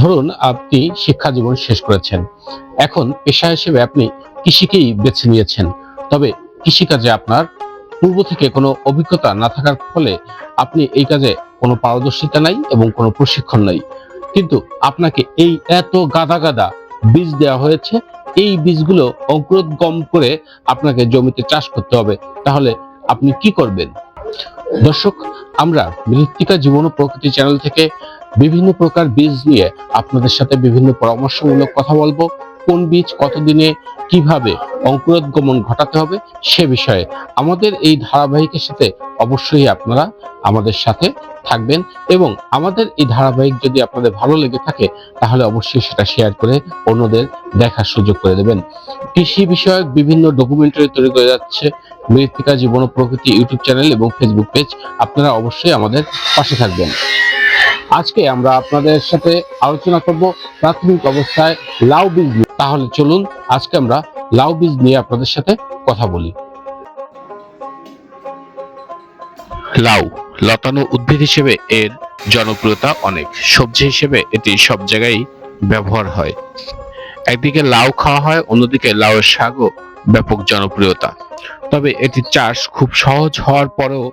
ধরুন আপনি শিক্ষা জীবন শেষ করেছেন। এখন পেশা হিসেবে আপনি কৃষিকেই বেছে নিয়েছেন। তবে কৃষিকাজে আপনার পূর্ব থেকে কোনো অভিজ্ঞতা না থাকার ফলে আপনি এই কাজে কোনো পারদর্শিতা নাই এবং কোনো প্রশিক্ষণ নাই। কিন্তু আপনাকে এই এত গাদা গাদা বীজ দেওয়া হয়েছে, এই বীজগুলো অঙ্কুরোদ্গম করে আপনাকে জমিতে চাষ করতে হবে। তাহলে আপনি কি করবেন? দর্শক, আমরা মৃত্তিকা জীবন ও প্রকৃতি চ্যানেল থেকে বিভিন্ন প্রকার বীজ নিয়ে আপনাদের সাথে বিভিন্ন পরামর্শমূলক কথা বলব। কোন বীজ কতদিনে কীভাবে অঙ্কুরোদ্গমন ঘটাতে হবে সে বিষয়ে আমাদের এই ধারাবাহিকের সাথে অবশ্যই আপনারা আমাদের সাথে থাকবেন এবং আমাদের এই ধারাবাহিক যদি আপনাদের ভালো লেগে থাকে তাহলে অবশ্যই সেটা শেয়ার করে অন্যদের দেখার সুযোগ করে দেবেন। কৃষি বিষয়ক বিভিন্ন ডকুমেন্টারি তৈরি করে যাচ্ছে। মৃত্তিকা জীবন প্রকৃতি ইউটিউব চ্যানেল এবং ফেসবুক পেজ আপনারা অবশ্যই আমাদের পাশে থাকবেন। আজকে আমরা আপনাদের সাথে আলোচনা করব প্রাথমিক অবস্থায় লাউ বীজ তাহলে চলুন আজকে আমরা লাউ বীজ নিয়ে আপনাদের সাথে কথা বলি। লাউ লতানো উদ্ভিদ হিসেবে এর জনপ্রিয়তা অনেক। সবজি হিসেবে এটি সব জায়গায় ব্যবহার হয়। একদিকে লাউ খাওয়া হয়, অন্যদিকে লাউয়ের শাকও ব্যাপক জনপ্রিয়তা। তবে এটি চাষ খুব সহজ হওয়ার পরেও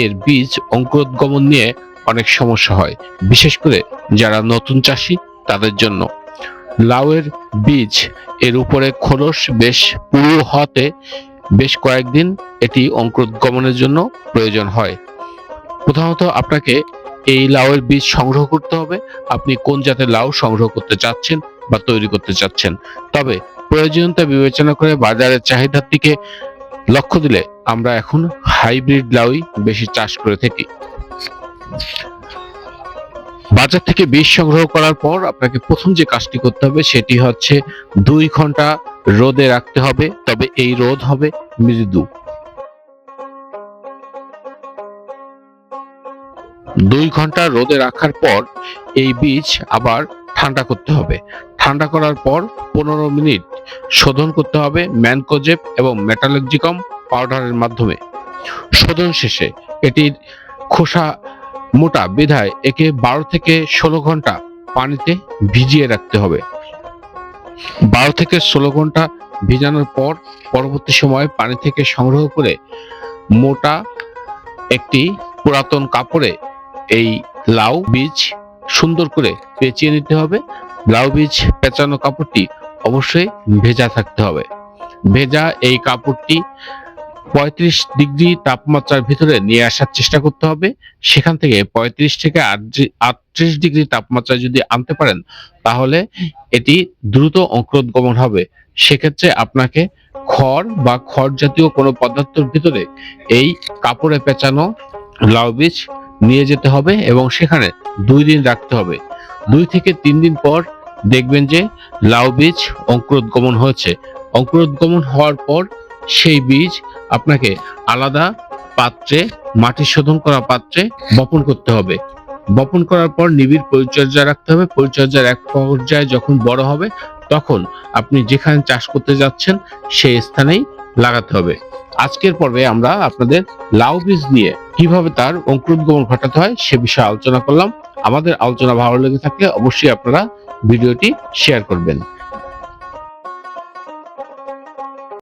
এর বীজ অঙ্কুরোদ্গমন নিয়ে অনেক সমস্যা হয়। বিশেষ করে যারা নতুন চাষি, তাদের জন্য। লাউয়ের বীজ এর উপরে খোলস বেশ পুরু হতে বেশ কয়েকদিন এটি অঙ্কুরোদ্গমনের জন্য প্রয়োজন হয়। প্রথমত আপনাকে এই লাউয়ের বীজ সংগ্রহ করতে হবে। আপনি কোন জাতের লাউ সংগ্রহ করতে চাচ্ছেন বা তৈরি করতে চাচ্ছেন। তবে প্রয়োজনীয়তা বিবেচনা করে বাজারের চাহিদার দিকে লক্ষ্য দিলে আমরা এখন হাইব্রিড লাউই বেশি চাষ করে থাকি। বাজার থেকে বীজ সংগ্রহ করার পর আপনাকে প্রথম যে কাজটি করতে হবে সেটি হচ্ছে দুই ঘণ্টা রোদে রাখতে হবে, তবে এই রোদ হবে মৃদু। দুই ঘণ্টা রোদে রাখার পর এই বীজ আবার ঠান্ডা করতে হবে। ঠান্ডা করার পর পনেরো মিনিট শোধন করতে হবে ম্যানকোজেব এবং মেটালজিকম পাউডারের মাধ্যমে। শোধন শেষে এটির খোসা মোটা বিধায় একে বারো থেকে ষোলো ঘণ্টা পানিতে ভিজিয়ে রাখতে হবে। বারো থেকে ষোলো ঘণ্টা ভিজানোর পর পরবর্তী সময় পানি থেকে সংগ্রহ করে মোটা একটি পুরাতন কাপড়ে এই লাউ বীজ সুন্দর করে পেঁচিয়ে নিতে হবে। লাউ বীজ পেঁচানো কাপড়টি অবশ্যই ভেজা থাকতে হবে। ভেজা এই কাপড়টি পঁয়ত্রিশ ডিগ্রি তাপমাত্রার ভিতরে নিয়ে আসার চেষ্টা করতে হবে। সেখান থেকে পঁয়ত্রিশ থেকে আটত্রিশ ডিগ্রি তাপমাত্রা যদি আনতে পারেন, তাহলে এটি দ্রুত অঙ্কুরোদ্গমন হবে। সেক্ষেত্রে আপনাকে খড় বা খড় জাতীয় কোনো পদার্থের ভিতরে এই কাপড়ে পেঁচানো লাউ বীজ নিয়ে যেতে হবে এবং সেখানে দুই দিন রাখতে হবে। দুই থেকে তিন দিন পর দেখবেন যে লাউ বীজ অঙ্কুরোদ্গমন হয়েছে। অঙ্কুরোদ্গমন হওয়ার পর সেই বীজ আপনাকে আলাদা পাত্রে, মাটি শোধন করা পাত্রে বপন করতে হবে। বপন করার পর নিবিড় পরিচর্যা রাখতে হবে। পরিচর্যার এক পর্যায়ে যখন বড় হবে, তখন আপনি যেখানে চাষ করতে যাচ্ছেন, সেই স্থানেই লাগাতে হবে। আজকের পর্বে আমরা আপনাদের লাউ বীজ নিয়ে কীভাবে তার অঙ্কুরোদ্গমন ঘটাতে হয়, সে বিষয়ে আলোচনা করলাম। আমাদের আলোচনা ভালো লেগে থাকলে অবশ্যই আপনারা ভিডিওটি শেয়ার করবেন।